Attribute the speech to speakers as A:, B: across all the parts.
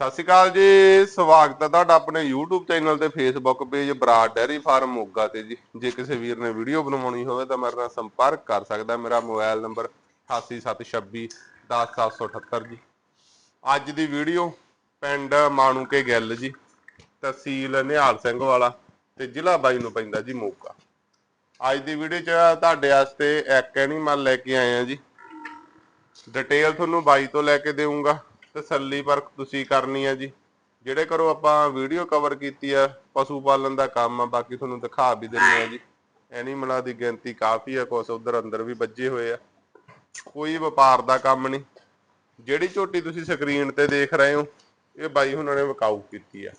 A: ਸਤਿ ਸ਼੍ਰੀ ਅਕਾਲ ਜੀ, ਸਵਾਗਤ ਹੈ ਤੁਹਾਡਾ ਆਪਣੇ YouTube ਚੈਨਲ ਤੇ Facebook page Brar dairy farm Moga ਤੇ ਜੀ। ਜੇ ਕਿਸੇ ਵੀਰ ਨੇ ਵੀਡੀਓ ਬਣਵਾਉਣੀ ਹੋਵੇ ਤਾਂ ਮੇਰੇ ਨਾਲ ਸੰਪਰਕ ਕਰ ਸਕਦਾ। ਮੇਰਾ ਮੋਬਾਈਲ ਨੰਬਰ 8876 10778 ਜੀ। ਅੱਜ ਦੀ ਵੀਡੀਓ ਪਿੰਡ ਮਾਣੂਕੇ ਗਿੱਲ ਜੀ, ਤਹਿਸੀਲ ਨਿਹਾਲ ਸਿੰਘ ਵਾਲਾ ਤੇ ਜ਼ਿਲ੍ਹਾ ਬਾਈ ਨੂੰ ਪੈਂਦਾ ਜੀ ਮੋਗਾ। ਅੱਜ ਦੀ ਵੀਡੀਓ 'ਚ ਤੁਹਾਡੇ ਵਾਸਤੇ ਇੱਕ ਐਨੀਮਲ ਲੈ ਕੇ ਆਏ ਆ ਜੀ। ਡਿਟੇਲ ਤੁਹਾਨੂੰ ਬਾਈ ਤੋਂ ਲੈ ਕੇ ਦੇਵਾਂਗਾ ਤਸੱਲੀ ਪਰਖ ਤੁਸੀਂ ਕਰਨੀ ਹੈ ਜੀ। ਜਿਹੜੇ ਕਰੋ ਆਪਾਂ ਵੀਡੀਓ ਕਵਰ ਕੀਤੀ ਆ ਪਸ਼ੂ ਪਾਲਣ ਦਾ ਕੰਮ ਆ ਬਾਕੀ ਤੁਹਾਨੂੰ ਦਿਖਾ ਵੀ ਦਿੰਨੇ ਆ ਜੀ। ਐਨੀਮਲਾਂ ਦੀ ਗਿਣਤੀ ਕਾਫੀ ਆ ਕੁਛ ਉਧਰ ਅੰਦਰ ਵੀ ਵੱਜੇ ਹੋਏ ਆ। ਕੋਈ ਵਪਾਰ ਦਾ ਕੰਮ ਨਹੀਂ। ਜਿਹੜੀ ਝੋਟੀ ਤੁਸੀਂ ਸਕਰੀਨ ਤੇ ਦੇਖ ਰਹੇ ਹੋ ਇਹ ਬਾਈ ਹੁਣਾਂ ਨੇ ਵਿਕਾਊ ਕੀਤੀ ਆ।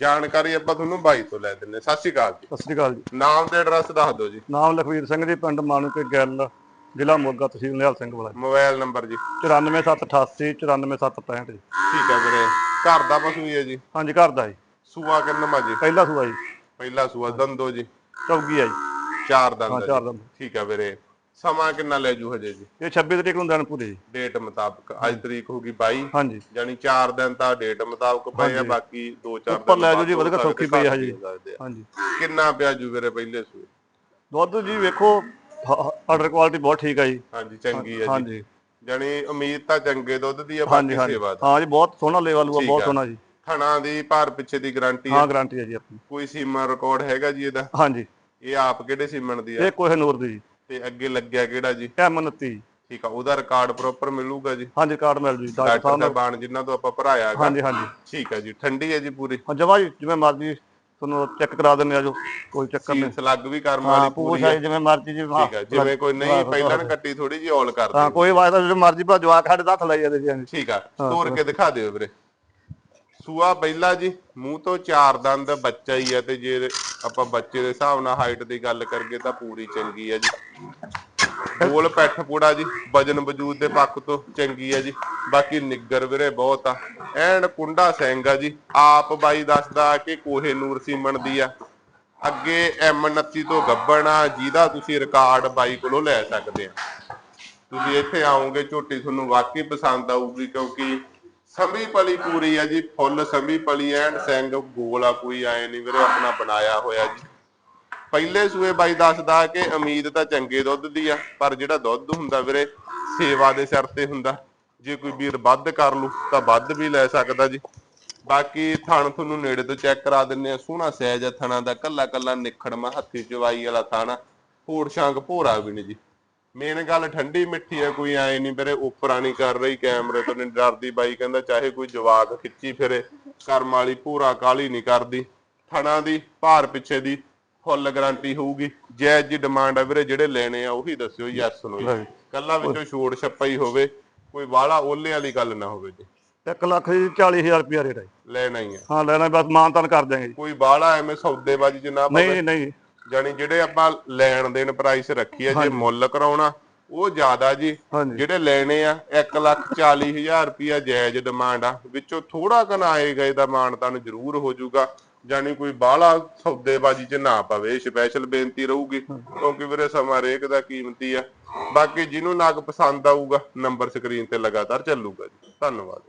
A: ਜਾਣਕਾਰੀ ਆਪਾਂ ਤੁਹਾਨੂੰ ਬਾਈ ਤੋਂ ਲੈ ਦਿੰਨੇ ਸਤਿ ਸ਼੍ਰੀ ਅਕਾਲ ਜੀ।
B: ਸਤਿ ਸ੍ਰੀ ਅਕਾਲ ਜੀ।
A: ਨਾਮ ਤੇ ਐਡਰੈਸ ਦੱਸ ਦਿਓ ਜੀ।
B: ਨਾਮ ਲਖਵੀਰ ਸਿੰਘ ਜੀ ਪਿੰਡ ਮਾਨੂਕੇ ਗਿੱਲ। ਜ਼ਿਲ੍ਹਾ ਮੋਗਾ ਤਹਿਸੀਲ ਨਿਹਾਲ ਸਿੰਘ ਵਾਲਾ
A: ਮੋਬਾਈਲ ਨੰਬਰ ਜੀ।
B: 94788 94765 ਜੀ।
A: ਠੀਕ ਹੈ ਵੀਰੇ। ਘਰ ਦਾ ਪਸ਼ੂ ਹੀ ਹੈ ਜੀ।
B: ਹਾਂਜੀ ਘਰ ਦਾ ਜੀ।
A: ਸੂਆ ਕਿੰਨਾ ਜੀ?
B: ਪਹਿਲਾ ਸੂਆ ਜੀ।
A: ਪਹਿਲਾ ਸੂਆ ਦੰਦੋ ਜੀ।
B: ਚੌਗੀ ਆ ਜੀ।
A: ਚਾਰ
B: ਹਾਂ
A: ਦੰਦ
B: ਚਾਰ
A: ਜੀ।
B: ਦੰਦ।
A: ਠੀਕ ਹੈ ਵੀਰੇ। ਸਮਾਂ ਕਿੰਨਾ ਲੈ ਜੂ ਹਜੇ ਜੀ?
B: ਇਹ 26 ਤਰੀਕ ਨੂੰ ਦਿਨ ਪੂਰੇ ਜੀ।
A: ਡੇਟ ਮੁਤਾਬਕ। ਅੱਜ ਤਰੀਕ ਹੋ ਗਈ 22
B: ਹਾਂਜੀ।
A: ਯਾਨੀ 4 ਦਿਨ ਤਾਂ ਡੇਟ ਮੁਤਾਬਕ ਪਏ ਆ। ਬਾਕੀ 2-4
B: ਉੱਪਰ ਲੈ ਜਾਓ ਜੀ, ਵਧੀਆ ਸੌਖੀ ਪਈ ਆ ਹਜੇ। ਹਾਂਜੀ।
A: ਕਿੰਨਾ ਪਿਆ ਜੂ ਵੀਰੇ ਪਹਿਲੇ ਸੂਏ?
B: ਦੁੱਧ ਜੀ ਵੇਖੋ ਆਰਡਰ ਕੁਆਲਿਟੀ ਬਹੁਤ ਠੀਕ ਆ ਜੀ।
A: ਹਾਂਜੀ ਚੰਗੀ ਹੈ ਜੀ।
B: ਹਾਂਜੀ।
A: ਯਾਨੀ ਉਮੀਦ ਤਾਂ ਚੰਗੇ ਦੁੱਧ ਦੀ ਆ
B: ਹਾਂਜੀ
A: ਬਾਕੀ
B: ਹਾਂਜੀ।
A: ਸੇਵਾ ਦਾ।
B: ਹਾਂ ਜੀ ਬਹੁਤ ਸੋਹਣਾ ਲੈਵਲ ਆ
A: ਠੀਕ
B: ਬਹੁਤ
A: ਆ।
B: ਸੋਹਣਾ ਜੀ।
A: ਥਣਾ ਦੀ ਭਾਰ ਪਿੱਛੇ ਦੀ ਗਾਰੰਟੀ ਹੈ
B: ਹਾਂ ਗਾਰੰਟੀ ਹੈ ਜੀ ਆਪਣੀ।
A: ਕੋਈ ਸੀਮਾ ਰਿਕਾਰਡ ਹੈਗਾ ਜੀ ਇਹਦਾ?
B: ਹਾਂਜੀ।
A: ਇਹ ਆਪ ਕਿਹੜੇ ਸੀਮਨ ਦੀ ਆ?
B: ਇਹ ਕੋਹੇ ਨੂਰ ਦੀ ਜੀ।
A: ਤੇ ਅੱਗੇ ਲੱਗਿਆ ਕਿਹੜਾ ਜੀ?
B: ਐਮ 29
A: ਠੀਕ ਆ ਉਹਦਾ ਰਿਕਾਰਡ ਪ੍ਰੋਪਰ ਮਿਲੂਗਾ ਜੀ?
B: ਹਾਂਜੀ ਕਾਰਡ ਮਿਲ ਜੂ ਜੀ ਡਾਕਟਰ
A: ਡਾਕਟਰ
B: ਸਾਹਿਬ ਨਾਲ
A: ਸਾਹਿਬਾਨ ਜਿਨ੍ਹਾਂ ਤੋਂ ਆਪਾਂ ਭਰਾਇਆ ਹੈਗਾ।
B: ਹਾਂਜੀ ਹਾਂਜੀ।
A: ਠੀਕ ਹੈ ਜੀ ਠੰਡੀ ਹੈ ਜੀ ਪੂਰੀ।
B: ਹਾਂ ਜਮਾ ਜੀ ਜਿਵੇਂ ਮਰਜ਼ੀ ਤੁਹਾਨੂੰ ਚੈੱਕ ਕਰਾ ਦਿੰਦੇ ਆ ਜੋ ਕੋਈ ਚੱਕਰ ਨਹੀਂ।
A: ਸੀਲ ਸਲੱਗ ਵੀ ਕਰਮ ਵਾਲੀ ਪੂਰੀ
B: ਹੈ ਜਿਵੇਂ ਮਰਜ਼ੀ ਜੀ ਹਾਂ
A: ਠੀਕ ਹੈ ਜਿਵੇਂ ਕੋਈ ਨਹੀਂ ਪਹਿਲਾਂ ਨਾ ਕੱਟੀ ਥੋੜੀ ਜੀ ਔਲ ਕਰ
B: ਹਾਂ ਕੋਈ ਵਾਅਦਾ ਜਦੋਂ ਮਰਜ਼ੀ ਭਾ ਜਵਾਕ ਸਾਡੇ ਹੱਥ ਲਾਈ ਜਾਂਦੇ ਜੀ।
A: ਠੀਕ ਆ ਤੋੜ ਕੇ ਦਿਖਾ ਦਿਓ ਵੀਰੇ। ਸੂਆ ਪਹਿਲਾ ਜੀ ਮੂੰਹ ਤੋਂ ਚਾਰ ਦੰਦ ਬੱਚਾ ਹੀ ਹੈ ਤੇ ਜੇ ਆਪਾਂ ਬੱਚੇ ਦੇ ਹਿਸਾਬ ਨਾਲ ਹਾਈਟ ਦੀ ਗੱਲ ਕਰੀਏ ਤਾਂ ਪੂਰੀ ਚੰਗੀ ਹੈ ਜੀ। ਗੋਲ ਪੈਠ ਪੂੜਾ ਜੀ, ਵਜਨ ਵਜੂਦ ਦੇ ਪੱਖ ਤੋਂ ਚੰਗੀ ਹੈ ਜੀ। ਬਾਕੀ ਨਿੱਗਰ ਵੀਰੇ ਬਹੁਤ ਆ। ਐਨ ਕੁੰਡਾ ਸਿੰਘ ਆ ਜੀ, ਆਪ ਬਾਈ ਦੱਸਦਾ ਕਿ ਕੋਹੇ ਨੂਰ ਸੀਮਨ ਦੀ ਆ। ਅੱਗੇ M29 ਤੋਂ ਗੱਬਣ ਆ, ਜਿਹਦਾ ਤੁਸੀਂ ਰਿਕਾਰਡ ਬਾਈ ਕੋਲੋਂ ਲੈ ਸਕਦੇ ਆ। ਤੁਸੀਂ ਇੱਥੇ ਆਓਗੇ, ਝੋਟੀ ਤੁਹਾਨੂੰ ਵਾਕਈ ਪਸੰਦ ਆਊਗੀ, ਕਿਉਂਕਿ ਸੰਭੀ ਪਲੀ ਪੂਰੀ ਆ ਜੀ, ਫੁੱਲ ਸੰਭੀ ਪਲੀ ਐਂਡ ਸਿੰਘ ਗੋਲ ਆ, ਕੋਈ ਆਏ ਨਹੀਂ ਵੀਰੇ, ਆਪਣਾ ਬਣਾਇਆ ਹੋਇਆ ਜੀ। ਪਹਿਲੇ ਸੂਏ ਬਾਈ ਦੱਸਦਾ ਕਿ ਉਮੀਦ ਤਾਂ ਚੰਗੇ ਦੁੱਧ ਦੀ ਆ, ਪਰ ਜਿਹੜਾ ਦੁੱਧ ਹੁੰਦਾ ਵੀਰੇ, ਸੇਵਾ ਦੇ ਸਿਰ ਤੇ ਹੁੰਦਾ। ਜੇ ਕੋਈ ਵੀਰ ਵੱਧ ਕਰ ਲੂ, ਤਾਂ ਵੱਧ ਵੀ ਲੈ ਸਕਦਾ ਜੀ। ਬਾਕੀ ਥਣ ਤੁਹਾਨੂੰ ਨੇੜੇ ਤੋਂ ਚੈੱਕ ਕਰਾ ਦਿੰਨੇ ਆ। ਸੋਹਣਾ ਸਹਿਜ ਆ ਥਣਾ ਦਾ, ਕੱਲਾ ਕੱਲਾ ਨਿਖੜਮਾ ਹੱਥੀ ਚਵਾਈ ਵਾਲਾ ਥਾਣਾ ਫੋੜ ਸ਼ਾਂਗ ਭੋਰਾ ਵੀ ਨਹੀਂ ਜੀ। ਮੇਨ ਗੱਲ ਠੰਡੀ ਮਿੱਠੀ ਹੈ ਕੋਈ ਐ ਨਹੀਂ ਵੀਰੇ, ਉਪਰਾਂ ਨਹੀਂ ਕਰ ਰਹੀ ਕੈਮਰੇ ਤੋਂ ਨਹੀਂ ਡਰਦੀ ਬਾਈ, ਕਹਿੰਦਾ ਚਾਹੇ ਕੋਈ ਜਵਾਕ ਖਿੱਚੀ ਫਿਰੇ, ਕਰਮ ਵਾਲੀ ਪੂਰਾ ਕਾਲੀ ਨਹੀਂ ਕਰਦੀ। ਥਣਾ ਦੀ, ਭਾਰ ਪਿੱਛੇ ਦੀ ਫੁੱਲ ਗਾਰੰਟੀ ਹੋਊਗੀ। ਜੈਜ ਦੀ ਡਿਮਾਂਡ ਆ ਵੀਰੇ ਜਿਹੜੇ ਲੈਣੇ ਆ ਉਹੀ ਦੱਸਿਓ ਯੈਸ ਨੂੰ ਜੀ. ਕੱਲਾ ਵਿੱਚੋਂ ਛੋੜ ਛੱਪਾ ਹੀ ਹੋਵੇ ਕੋਈ ਵਾਲਾ ਓਲੇ ਵਾਲੀ ਗੱਲ ਨਾ ਹੋਵੇ ਜੀ।
B: ਇੱਕ ਲੱਖ ਜੀ 40000 ਰੁਪਿਆ ਰੇਟ ਹੈ ਜੀ।
A: ਲੈਣਾ ਹੀ ਆ।
B: ਹਾਂ ਲੈਣਾ ਬਸ ਮਾਨਤਾਨ ਕਰ ਦਿਆਂਗੇ ਜੀ।
A: ਕੋਈ ਬਾਹਲਾ ਐਵੇਂ ਸੌਦੇਬਾਜ਼ੀ ਚ ਨਾ
B: ਨਹੀਂ ਨਹੀਂ।
A: ਜਾਨੀ ਜਿਹੜੇ ਆਪਾਂ ਲੈਣ ਦੇਣ ਪ੍ਰਾਈਸ ਰੱਖੀ ਹੈ ਜੇ ਮੁੱਲ ਕਰਾਉਣਾ ਉਹ ਜ਼ਿਆਦਾ ਜੀ। ਜਿਹੜੇ ਲੈਣੇ ਆ 1 ਲੱਖ 40 ਹਜ਼ਾਰ ਰੁਪਿਆ ਜਾਇਜ਼ ਡਿਮਾਂਡ ਆ। ਵਿੱਚੋਂ ਥੋੜਾ ਕਨਾਏ ਗਏ ਦਾ ਮਾਨ ਤੁਹਾਨੂੰ ਜ਼ਰੂਰ ਹੋ ਜਾਊਗਾ ਜਾਨੀ ਕੋਈ ਬਾਹਲਾ ਸੌਦੇਬਾਜ਼ੀ ਚ ਨਾ ਪਵੇ ਸਪੈਸ਼ਲ ਬੇਨਤੀ ਰਹੂਗੀ ਕਿਉਂਕਿ ਵੀਰੇ ਸਮਾਂ ਰੇਕ ਦਾ ਕੀਮਤੀ ਆ। ਬਾਕੀ ਜਿਹਨੂੰ ਨਗ ਪਸੰਦ ਆਊਗਾ ਨੰਬਰ ਸਕਰੀਨ ਤੇ ਲਗਾਤਾਰ ਚੱਲੂਗਾ ਜੀ। ਧੰਨਵਾਦ।